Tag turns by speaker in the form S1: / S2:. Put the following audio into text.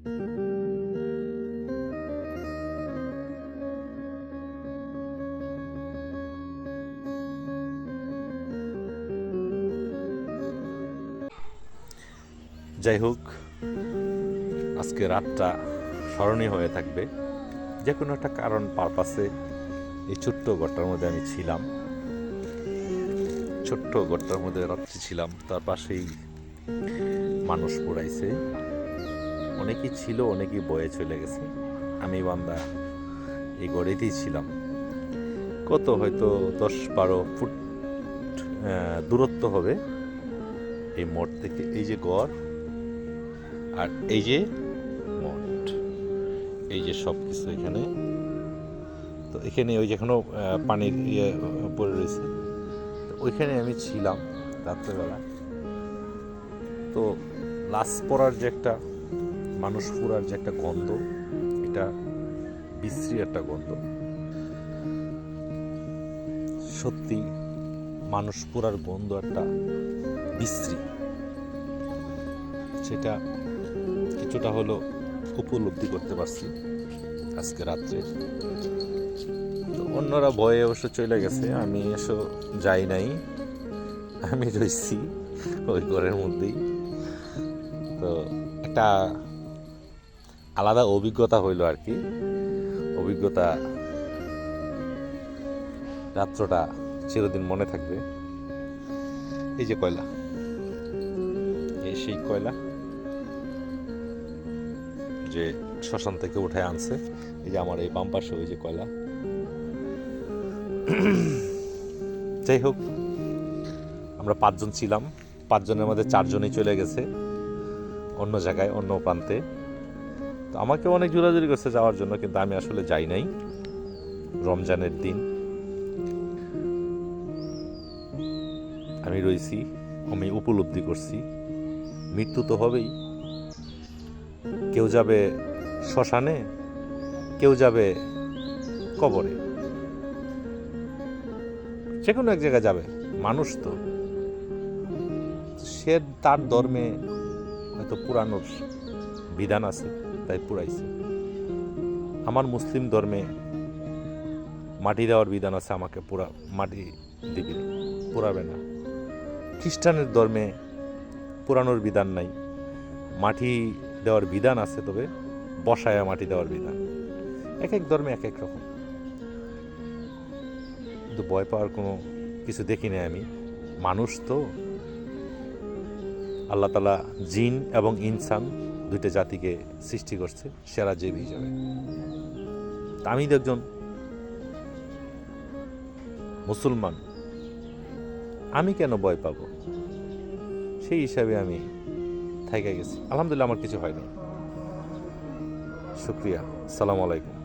S1: যাই হোক আজকে রাতটা স্মরণীয় হয়ে থাকবে। যে কোনো একটা কারণ পারপাসে এই ছোট্ট ঘরটার মধ্যে আমি ছিলাম। ছোট্ট ঘরটার মধ্যে রাত্রি ছিলাম, তার পাশেই মানুষ পড়াইছে। অনেকেই ছিল, অনেকেই বয়ে চলে গেছে। আমি বান্দা, এই গড়েতেই ছিলাম। কত হয়তো দশ বারো ফুট দূরত্ব হবে এই মোড় থেকে। এই যে গড় আর এই যে মঠ, এই যে সব কিছু এখানে। তো এখানে ওই যেখানে পানির ইয়ে পড়ে রয়েছে। তো ওইখানে আমি ছিলাম রাত্রেবেলা। তো লাশ পড়ার যে একটা মানুষ পুরার যে একটা গন্ধ, এটা বিশ্রী একটা গন্ধ। সত্যি, মানুষ পুরার গন্ধ একটা বিশ্রী। সেটা কিছুটা হলো উপলব্ধি করতে পারছি আজকে রাত্রে। তো অন্যরা ভয়ে অবশ্য চলে গেছে, আমি এসো যাই নাই। আমি রয়েছি ওই ঘরের মধ্যেই। তো একটা আলাদা অভিজ্ঞতা হইল আর কি। অভিজ্ঞতা রাত্রটা চিরদিন মনে থাকবে। এই যে কয়লা। এই সেই কয়লা যে শ্মশান থেকে উঠে আনছে। এই যে আমার এই বাম ওই যে কয়লা। যাই হোক, আমরা পাঁচজন ছিলাম। পাঁচজনের মধ্যে চারজনই চলে গেছে। অন্য জায়গায়, অন্য প্রান্তে। তো আমাকে অনেক জোরাজুরি করছে যাওয়ার জন্য, কিন্তু আমি আসলে যাই নাই। রমজানের দিন। আমি রয়েছি আমি উপলব্ধি করছি। মৃত্যু তো হবেই। কেউ যাবে শ্মশানে, কেউ যাবে কবরে। যে কোনো এক জায়গায় যাবে, মানুষ তো। সে তার ধর্মে হয়তো পুরানোর বিধান আছে। তাই পুরাইছে আমার মুসলিম ধর্মে মাটি দেওয়ার বিধান আছে, আমাকে পুরা, মাটি দিবি। পুরাবে না। খ্রিস্টানের ধর্মে পুরানোর বিধান নাই। মাটি দেওয়ার বিধান আছে, তবে বসায়া মাটি দেওয়ার বিধান। এক এক ধর্মে এক এক রকম। কিন্তু ভয় পাওয়ার কোনো কিছু দেখি নাই আমি। মানুষ তো আল্লাহ তালা জিন এবং ইনসান দুইটা জাতিকে সৃষ্টি করছে সেরা জীব হিসাবে আমি একজন মুসলমান। আমি কেন ভয় পাব? সেই হিসাবে আমি থেকে গেছি। আলহামদুলিল্লাহ, আমার কিছু হয়নি শুক্রিয়া। সালাম আলাইকুম।